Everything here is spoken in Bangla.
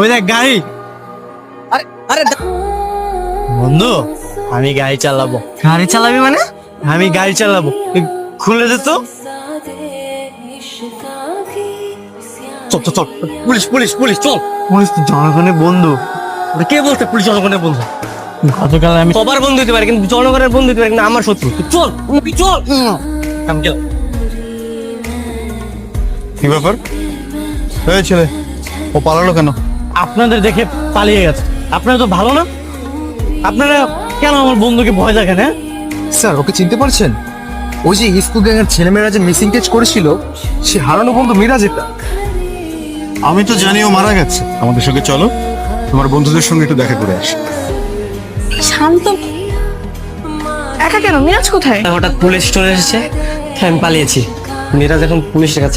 ওই দেখ গাড়ি। আরে আরে বন্ধু আমি গাড়ি চালাবো। গাড়ি চালাবি মানে? আমি গাড়ি চালাবো। খুলে দে তো। চল চল চল। পুলিশ পুলিশ পুলিশ চল। পুলিশ তো জনগণের বন্ধু। ওটা কে বলছে পুলিশ জনগণের বন্ধু? গতকাল আমি সবার বন্ধু হতে পারে কিন্তু জনগণের বন্ধু হতে পারে কিন্তু আমার শত্রু। চল চল। আমি গেলাম। কি ব্যাপার? এই ছেলে ও পালালো কেন? আপনাদের দেখে পালিয়ে গেছে। আপনারা তো ভালো না? আপনারা কেন আমার বন্ধুকে ভয় দেখেন হ্যাঁ? স্যার ওকে চিনতে পারছেন? ওই যে স্কুল গ্যাংয়ের ছেলেমেয়েরা যে মিসিং কেস করেছিল সে হারানো বন্ধু মিরাজ এটা আমি তো জানি ও মারা গেছে। আমাদের সঙ্গে চলো। তোমার বন্ধুদের সঙ্গে একটু দেখা করে আসি। শান্ত। একা কেন? মিরাজ কোথায়? হঠাৎ পুলিশ চলে এসেছে তাই আমি পালিয়েছি। মিরাজ এখন পুলিশের কাছে